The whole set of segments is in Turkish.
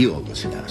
又恶心了。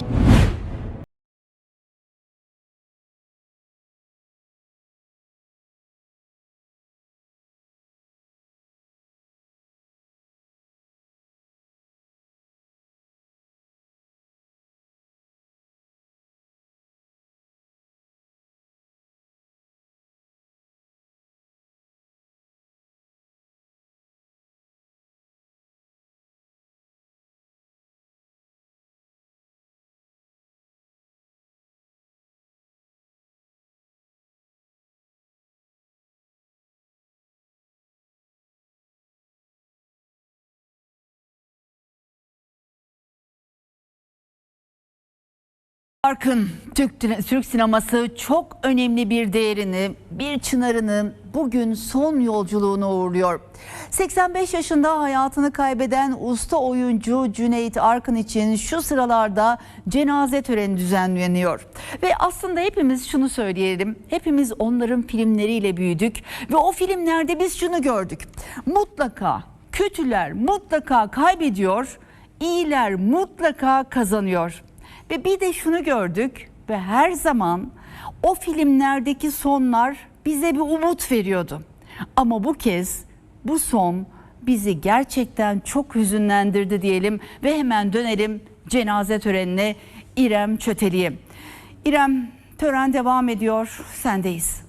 Arkın Türk, Türk sineması çok önemli bir değerini, bir çınarını bugün son yolculuğuna uğurluyor. 85 yaşında hayatını kaybeden usta oyuncu Cüneyt Arkın için şu sıralarda cenaze töreni düzenleniyor. Ve aslında hepimiz şunu söyleyelim, hepimiz onların filmleriyle büyüdük ve o filmlerde biz şunu gördük. Mutlaka kötüler mutlaka kaybediyor, iyiler mutlaka kazanıyor. Ve bir de şunu gördük ve her zaman o filmlerdeki sonlar bize bir umut veriyordu. Ama bu kez bu son bizi gerçekten çok hüzünlendirdi diyelim ve hemen dönelim cenaze törenine İrem Çöteli'ye. İrem tören devam ediyor. Sendeyiz.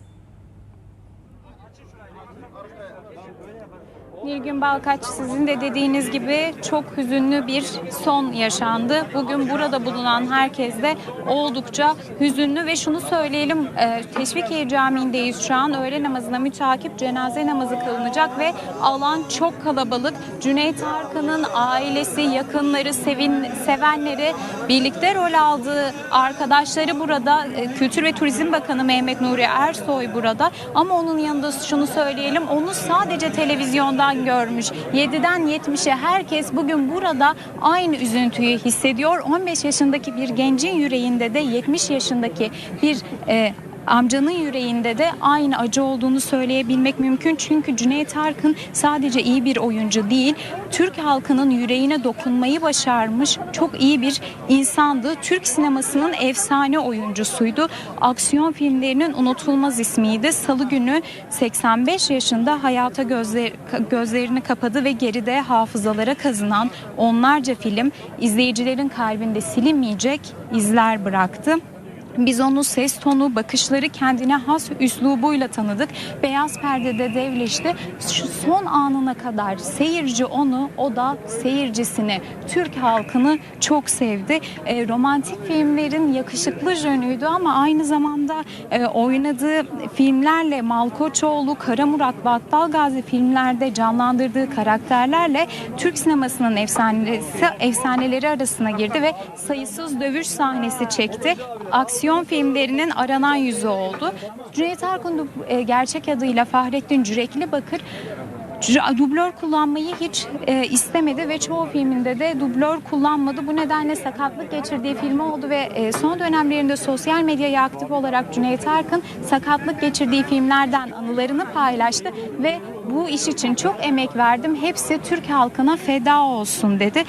Nilgün Balkaç sizin de dediğiniz gibi çok hüzünlü bir son yaşandı. Bugün burada bulunan herkes de oldukça hüzünlü ve şunu söyleyelim e, Teşvikiye Camii'ndeyiz şu an. Öğle namazına mütakip cenaze namazı kılınacak ve alan çok kalabalık. Cüneyt Arkın'ın ailesi, yakınları, sevin, sevenleri, birlikte rol aldığı arkadaşları burada. E, Kültür ve Turizm Bakanı Mehmet Nuri Ersoy burada. Ama onun yanında şunu söyleyelim onu sadece televizyondan görmüş. 7'den 70'e herkes bugün burada aynı üzüntüyü hissediyor. 15 yaşındaki bir gencin yüreğinde de 70 yaşındaki bir e, amcanın yüreğinde de aynı acı olduğunu söyleyebilmek mümkün. Çünkü Cüneyt Arkın sadece iyi bir oyuncu değil, Türk halkının yüreğine dokunmayı başarmış çok iyi bir insandı. Türk sinemasının efsane oyuncusuydu. Aksiyon filmlerinin unutulmaz ismiydi. Salı günü 85 yaşında hayata gözler, gözlerini kapadı ve geride hafızalara kazınan onlarca film izleyicilerin kalbinde silinmeyecek izler bıraktı. Biz onu ses tonu, bakışları kendine has üslubuyla tanıdık. Beyaz perdede devleşti. Şu son anına kadar seyirci onu, o da seyircisini, Türk halkını çok sevdi. E, romantik filmlerin yakışıklı jönüydü ama aynı zamanda e, oynadığı filmlerle Malkoçoğlu, Kara Murat, Battal Gazi filmlerde canlandırdığı karakterlerle Türk sinemasının efsanesi, efsaneleri arasına girdi ve sayısız dövüş sahnesi çekti. Aksiyon aksiyon filmlerinin aranan yüzü oldu. Cüneyt Arkın e, gerçek adıyla Fahrettin Cürekli Bakır dublör kullanmayı hiç e, istemedi ve çoğu filminde de dublör kullanmadı. Bu nedenle sakatlık geçirdiği filmi oldu ve e, son dönemlerinde sosyal medyaya aktif olarak Cüneyt Arkın sakatlık geçirdiği filmlerden anılarını paylaştı ve bu iş için çok emek verdim. Hepsi Türk halkına feda olsun dedi.